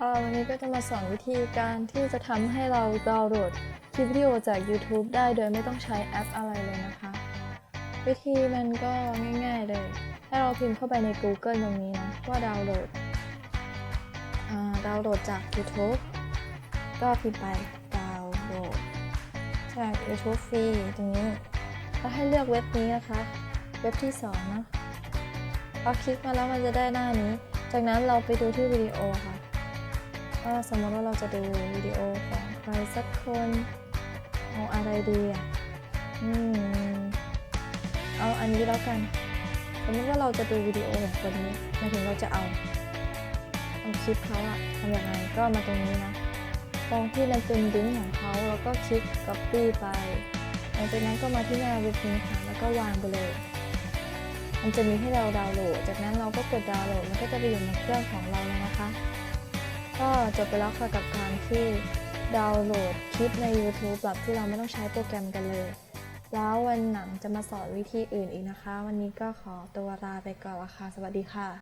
ค่ะวันนี้ก็จะมาสอนวิธีการที่จะทำให้เราดาวน์โหลดคลิปวิดีโอจาก YouTube ได้โดยไม่ต้องใช้แอปอะไรเลยนะคะ วิธีมันก็ง่าย ๆเลยถ้าเราพิมพ์เข้าไปใน Google ตรงนี้นะว่าดาวน์โหลดดาวน์โหลดจาก YouTube ก็พิมพ์ไปดาวน์โหลดจาก YouTube ฟรีตรงนี้ก็ให้เลือกเว็บนี้นะคะ เว็บที่2เนะพอคลิกมาแล้วมันจะได้หน้านี้ จากนั้นเราไปดูที่วิดีโอค่ะ ว่าสมมติว่าเราจะดูวิดีโอของใครสักคน เอาอะไรดีอะอืมเอาอันนี้แล้วกัน สมมติว่าเราจะดูวิดีโอของคนนี้หมายถึงเราจะเอาเอาคลิปเขาอะทำอย่างไรก็มาตรงนี้นะตรงที่มันเป็นลิงก์ของเขาแล้วก็คลิก copy ไปหลังจากนั้นก็มาที่หน้าเว็บนี้ค่ะแล้วก็วางไปเลย มันจะมีให้เราดาวน์โหลด จากนั้นเราก็กดดาวน์โหลด มันก็จะไปอยู่ในเครื่องของเรานะ ก็จบไปแล้วค่ะกับการที่ดาวน์โหลดคลิปใน YouTube แบบที่เราไม่ต้องใช้โปรแกรมกันเลย แล้ววันหลังจะมาสอนวิธีอื่นอีกนะคะ วันนี้ก็ขอตัวลาไปก่อนละค่ะ สวัสดีค่ะ